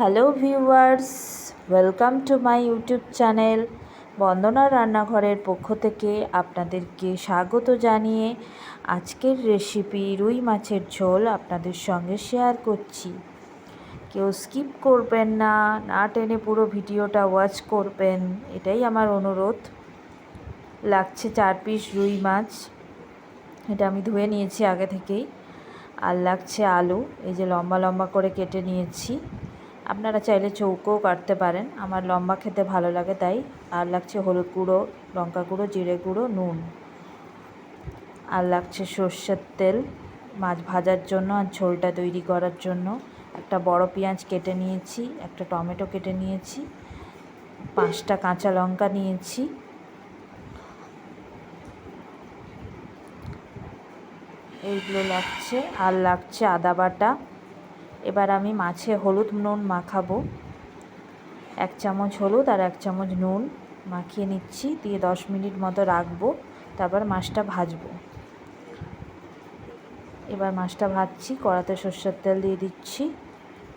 Hello viewers welcome to my YouTube channel Bandana রান্নাঘরের পক্ষ থেকে আপনাদেরকে স্বাগত জানিয়ে আজকের রেসিপি রুই মাছের ঝোল আপনাদের সঙ্গে শেয়ার করছি। কেউ স্কিপ করবেন না না টেনে পুরো ভিডিওটা ওয়াচ করবেন, এটাই আমার অনুরোধ। লাগছে চার পিস রুই মাছ, এটা আমি ধুয়ে নিয়েছি আগে থেকেই, আর লাগছে আলু, এই যে লম্বা লম্বা করে কেটে নিয়েছি। আপনারা চাইলে চৌকোও কাটতে পারেন। আমার লম্বা খেতে ভালো লাগে, তাই আর লাগছে হলুদ গুঁড়ো, লঙ্কা গুঁড়ো, জিরে গুঁড়ো, নুন। আর লাগছে সর্ষের তেল, মাছ ভাজার জন্য আর ঝোলটা তৈরি করার জন্য। একটা বড় পেঁয়াজ কেটে নিয়েছি, একটা টমেটো কেটে নিয়েছি, পাঁচটা কাঁচা লঙ্কা নিয়েছি। এইগুলো লাগছে। আর লাগছে আদা বাটা। এবার আমি মাছে হলুদ নুন মাখাবো। এক চামচ হলুদ আর এক চামচ নুন মাখিয়ে নিচ্ছি, দিয়ে দশ মিনিট মতো রাখব, তারপর মাছটা ভাজবো। এবার মাছটা ভাজছি, কড়াতে সর্ষের তেল দিয়ে দিচ্ছি।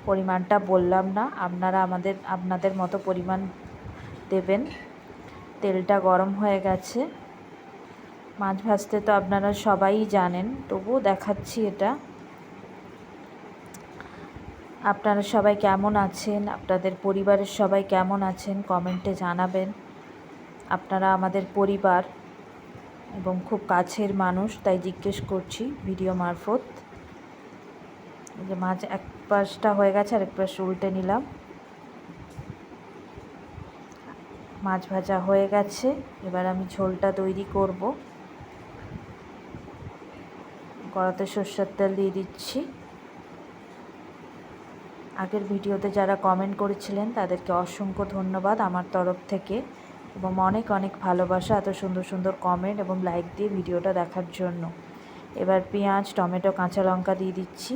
পরিমাণটা বললাম না, আপনারা আমাদের, আপনাদের মতো পরিমাণ দেবেন। তেলটা গরম হয়ে গেছে। মাছ ভাজতে তো আপনারা সবাই জানেন, তবুও দেখাচ্ছি এটা। আপনারা সবাই কেমন আছেন? আপনাদের পরিবারের সবাই কেমন আছেন? কমেন্টে জানাবেন। আপনারা আমাদের পরিবার এবং খুব কাছের মানুষ, তাই জিজ্ঞেস করছি ভিডিও মারফত। যে মাছ এক পাশটা হয়ে গেছে আর এক পাশ উল্টে নিলাম। মাছ ভাজা হয়ে গেছে, এবার আমি ঝোলটা তৈরি করব। কড়াতে সর্ষের তেল দিয়ে দিচ্ছি। আগের ভিডিওতে যারা কমেন্ট করেছিলেন, তাদেরকে অসংখ্য ধন্যবাদ আমার তরফ থেকে এবং অনেক অনেক ভালোবাসা এত সুন্দর সুন্দর কমেন্ট এবং লাইক দিয়ে ভিডিওটা দেখার জন্য। এবার পেঁয়াজ, টমেটো, কাঁচা লঙ্কা দিয়ে দিচ্ছি।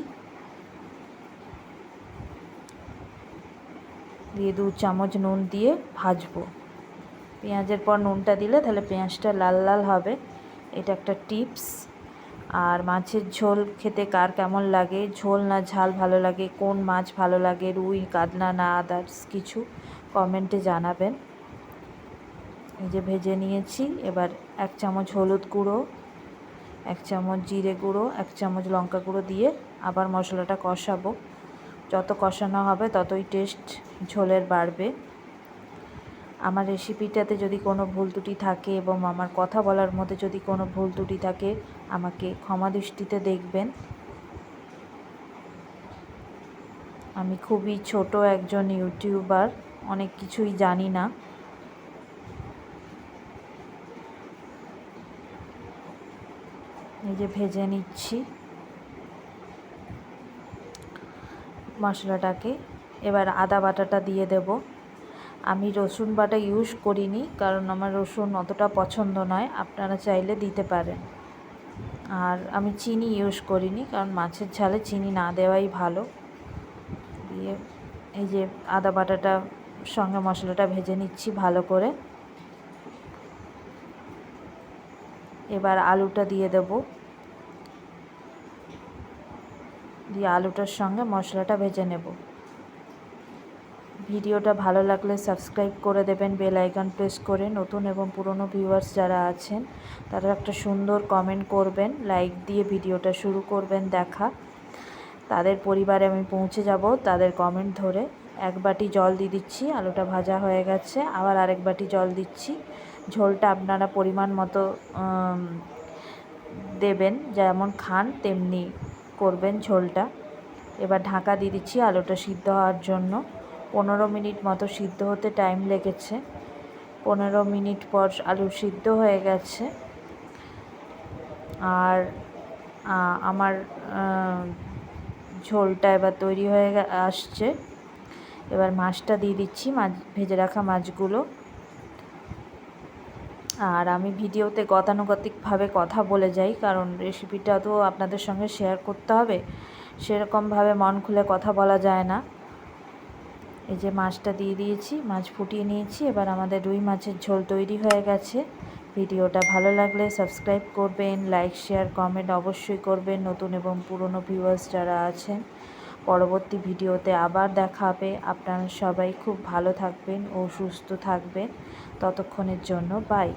দিয়ে দু চামচ নুন দিয়ে ভাজবো। পেঁয়াজের পর নুনটা দিলে তাহলে পেঁয়াজটা লাল লাল হবে। এটা একটা টিপস আর মাছের ঝোল খেতে কার কেমন লাগে? ঝোল না ঝাল ভালো লাগে? কোন মাছ ভালো লাগে? রুই, কাতলা না আদার্স কিছু? কমেন্টে জানাবেন। এই যে ভেজে নিয়েছি, এবার এক চামচ হলুদ গুঁড়ো, এক চামচ জিরে গুঁড়ো, এক চামচ লঙ্কা গুঁড়ো দিয়ে আবার মশলাটা কষাবো। যত কষানো হবে ততই টেস্ট ঝোলের বাড়বে। আমার রেসিপিটাতে যদি কোনো ভুল ত্রুটি থাকে এবং আমার কথা বলার মধ্যে যদি কোনো ভুল ত্রুটি থাকে, আমাকে ক্ষমা দৃষ্টিতে দেখবেন। আমি খুবই ছোট একজন ইউটিউবার, অনেক কিছুই জানি না। এই যে ভেজে নিচ্ছি। মশলাটাকে, এবার আদা বাটাটা দিয়ে দেবো। আমি রসুন বাটা ইউজ করিনি, কারণ আমার রসুন অতটা পছন্দ নয়, আপনারা চাইলে দিতে পারেন। আর আমি চিনি ইউজ করিনি, কারণ মাছের ঝালে চিনি না দেওয়াই ভালো। দিয়ে এই যে আদা বাটাটা, সঙ্গে মশলাটা ভেজে নিচ্ছি ভালো করে। এবার আলুটা দিয়ে দেব। দিয়ে আলুটার সঙ্গে মশলাটা ভেজে নেব। ভিডিওটা ভালো লাগলে সাবস্ক্রাইব করে দেবেন, বেল আইকন প্রেস করে। নতুন এবং পুরনো ভিউয়ার্স যারা আছেন, তারা একটা সুন্দর কমেন্ট করবেন লাইক দিয়ে ভিডিওটা শুরু করবেন দেখা। তাদের পরিবারে আমি পৌঁছে যাব তাদের কমেন্ট ধরে। এক বাটি জল দিয়ে দিচ্ছি, আলুটা ভাজা হয়ে গেছে। আবার আরেক বাটি জল দিচ্ছি। ঝোলটা আপনারা পরিমাণ মতো দেবেন, যেমন খান তেমনি করবেন ঝোলটা। এবার ঢাকা দিয়ে দিচ্ছি আলুটা সিদ্ধ হওয়ার জন্য। পনেরো মিনিট মতো সিদ্ধ হতে টাইম লেগেছে। পনেরো মিনিট পর আলু সিদ্ধ হয়ে গেছে। আর আমার ঝোলটা এবার তৈরি হয়ে আসছে। এবার মাছটা দিয়ে দিচ্ছি, মাছ, ভেজে রাখা মাছগুলো। আর আমি ভিডিওতে গতানুগতিকভাবে কথা বলে যাই, কারণ রেসিপিটা তো আপনাদের সঙ্গে শেয়ার করতে হবে। সেরকমভাবে মন খুলে কথা বলা যায় না। এই যে মাছটা দিয়ে দিয়েছি, মাছ ফুটিয়ে নিয়েছি। এবার আমাদের রুই মাছের ঝোল তৈরি হয়ে গেছে। ভিডিওটা ভালো লাগলে সাবস্ক্রাইব করবেন, লাইক, শেয়ার, কমেন্ট অবশ্যই করবেন। নতুন এবং পুরনো ভিউয়ার্স যারা আছেন, পরবর্তী ভিডিওতে আবার দেখা হবে। আপনারা সবাই খুব ভালো থাকবেন ও সুস্থ থাকবেন। ততক্ষণের জন্য বাই